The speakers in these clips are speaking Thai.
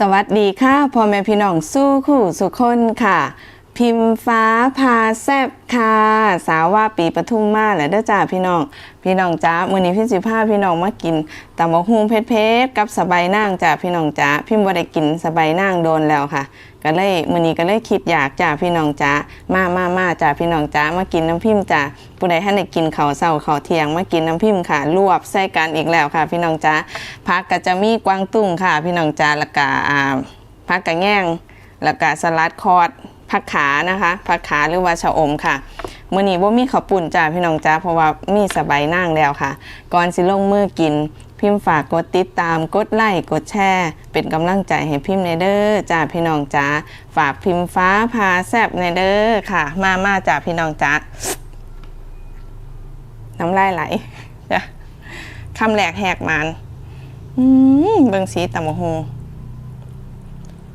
สวัสดีค่ะพ่อแม่พี่น้องสู้คู่สุขคนค่ะ พิมพ์ฟ้าพาแซบค่ะ สาวว่าปีปทุมมาแล้วเด้อจ้าพี่น้อง พี่น้องจ้ามื้อนี้พี่สิพาพี่น้องมากินตำบักหุ่งเผ็ดๆกับสบายนางจ้าพี่น้องจ้าพิมบ่ได้กินสบายนางโดนแล้วค่ะ ก็เลยมื้อนี้ก็เลยคิดอยากจ้าพี่น้องจ้ามามามาจ้าพี่น้องจ้ามากินน้ำพิมพ์จ้าผู้ใดท่านได้กินข้าวเช้าข้าวเที่ยงมากินน้ำพิมพ์ค่ะ รวบใส่กันอีกแล้วค่ะ พี่น้องจ้าผักก็จะมีกวางตุ้งค่ะ พี่น้องจ้าแล้วก็อ่าผักกะแง่งแล้วก็สลัดคอร์ด ผักขานะคะผักขาหรือว่าชะอมค่ะมื้อนี้บ่มีข้าวปุ่นจ้าพี่น้องจ้าเพราะว่ามีสบายนั่งแล้วค่ะ ก่อนสิลงมือกิน พิมพ์ฝากกดติดตามกดไลค์กดแชร์ เป็นกำลังใจให้พิมพ์ในเด้อจ้าพี่น้องจ้าฝากพิมพ์ฟ้าพาแซบในเด้อค่ะ มามาจ้าพี่น้องจ้าน้ำลายไหลจ้ะคำแหลกแหกมันอืมเบิ่งสีตำบักหง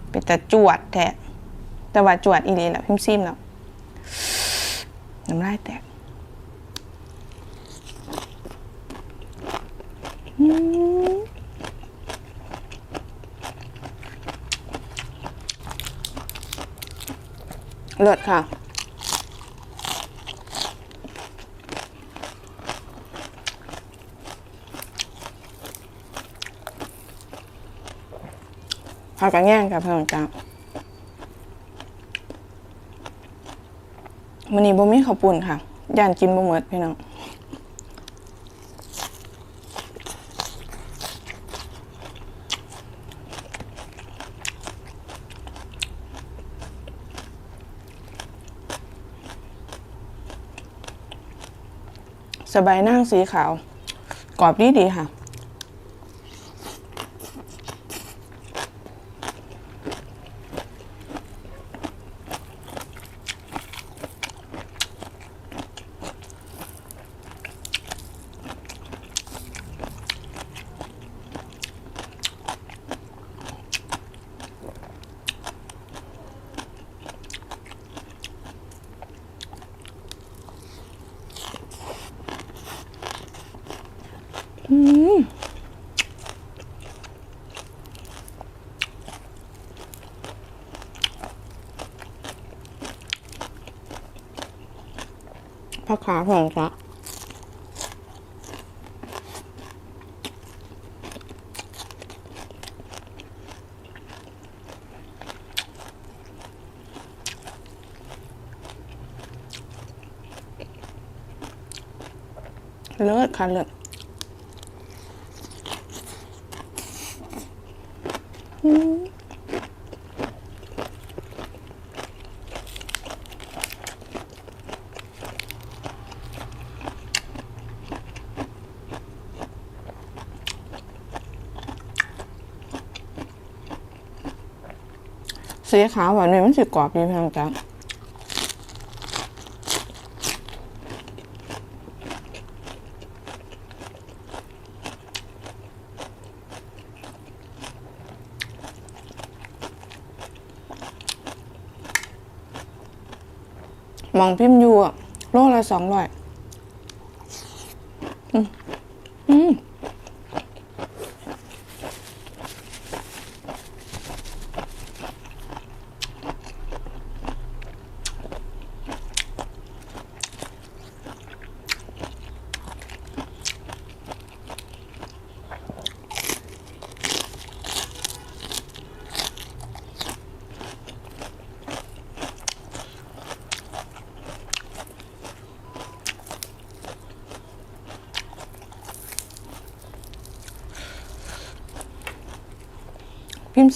เป็นแต่จวดแท้ แต่ว่าจวดอีหลีแหละพิมซิมแล้วน้ำลายแตกเลิศค่ะพากันแย่งกับเพื่อนจ้า มันนี้บ่มีข้าวปุ่นค่ะ ย่านกินบ่หมดพี่น้องสบายนั่งสีขาว กรอบดีดีค่ะ ผักขาแพงจ้ะเลิศค่ะเลิศอืม สีขาวแบบนี้มันสิกรอบดีเพียงจ้ะมองพิมพ์อยู่อะโลละสองร้อยอืมอืม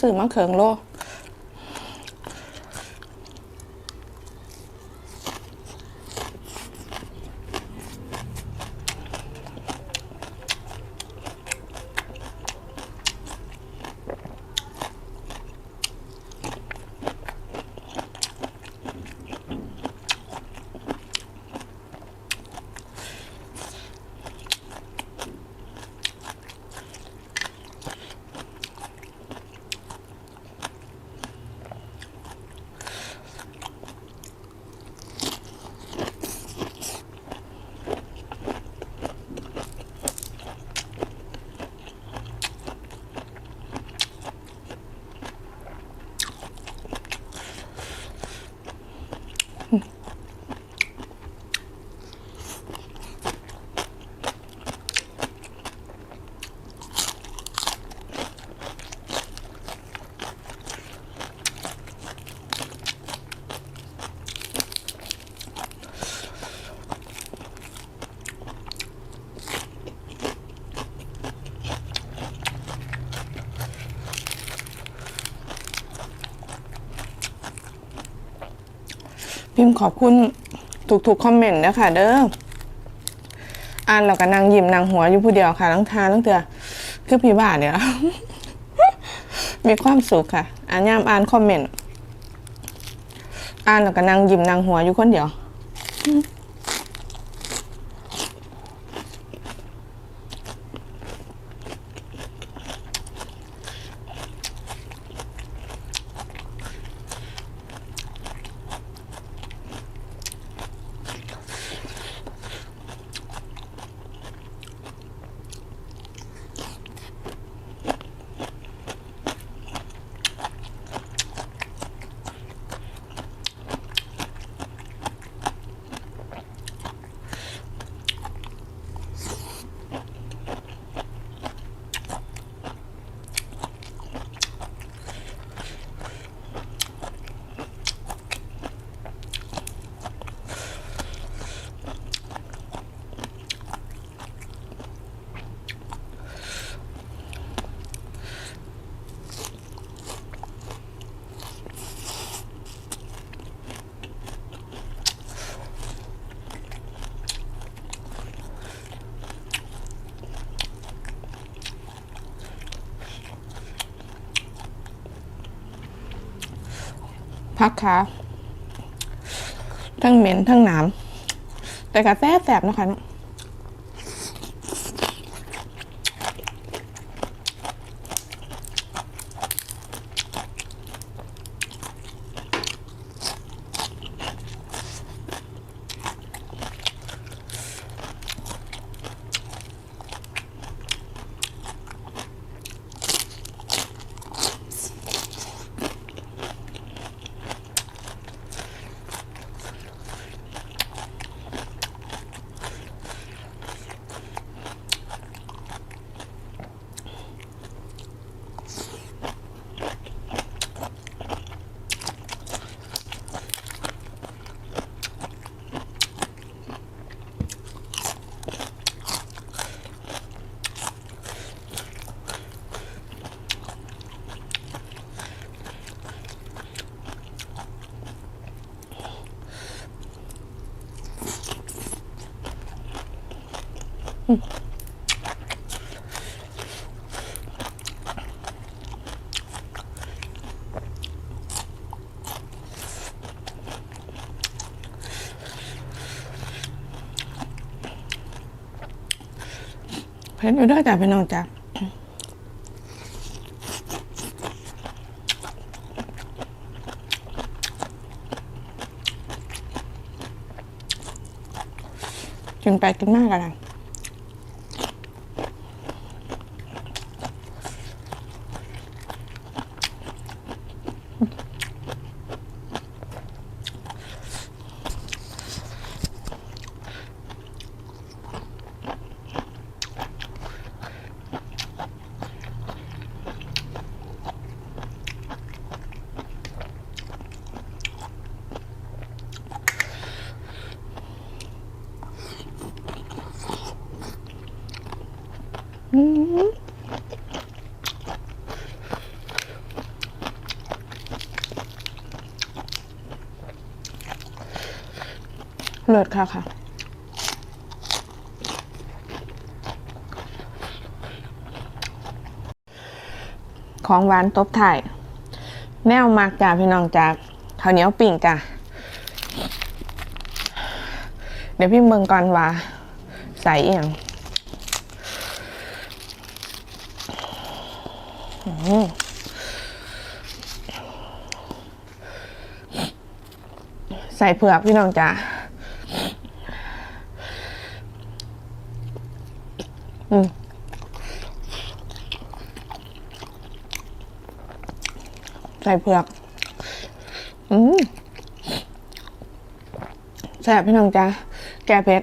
สื่อมังเขิงโล พิมพ์ขอบคุณทุกๆคอมเมนต์นะคะเด้ออ่านแล้วก็นั่งยิ้มนั่งหัวอยู่ผู้เดียวค่ะทั้งทานทั้งเถื่อคือพี่บ้าเนี่ยมีความสุขค่ะอ่านยามอ่านคอมเมนต์อ่านแล้วก็นั่งยิ้มนั่งหัวอยู่คนเดียว พักขาทั้งเหม็นทั้งหนามแต่กระแสแสบนะคะเนาะ เพิ่นอยู่ด้วยจ้ะพี่น้องจ้ะกินไปกินมากอะไร เลิศค่ะค่ะ ของหวานตบถ่าย แนวมากจ้าพี่น้องจากข้าวเหนียวปิ่งจ้ะเดี๋ยวพี่เมืองก่อนว่า ใส่อย่างใส่เผือกพี่น้องจ้า อืมใส่เผือก อืมแซ่บพี่น้องจ้าแก่เผ็ด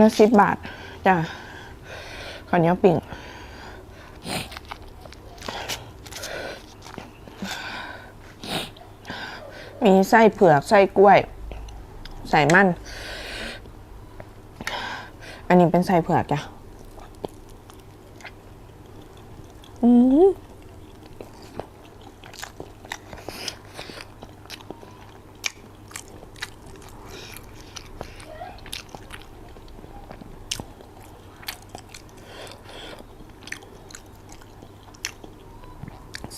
ละสิบบาทจ้ะข้าวเหนียวปิ่งมีไส้เผือกไส้กล้วย ใส่มัน อันนี้เป็นไส้เผือกจ้ะอืม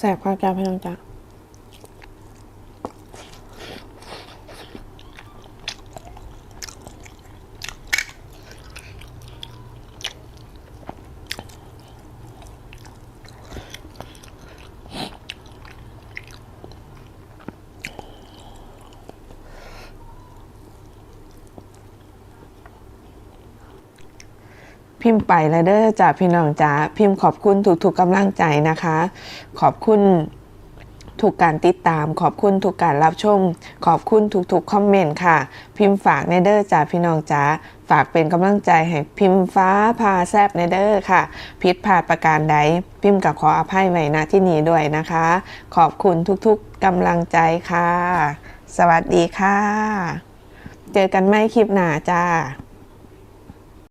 แสบความจำให้น้องจ๊ะ พิมพ์ไปแล้วเด้อจ้าพี่น้องจ้าพิมพ์ขอบคุณทุกๆกำลังใจนะคะ ขอบคุณทุกการติดตาม ขอบคุณทุกการรับชม ขอบคุณทุกๆคอมเมนต์ค่ะ พิมพ์ฝากในเด้อจ้าพี่น้องจ้าฝากเป็นกำลังใจให้พิมพ์ฟ้าพาแซบในเด้อค่ะผิดพลาดประการใด พิมพ์กับขออภัยไว้ณที่นี้ด้วยนะคะ ขอบคุณทุกๆกำลังใจค่ะ สวัสดีค่ะ เจอกันไม่คลิปหน้าจ้า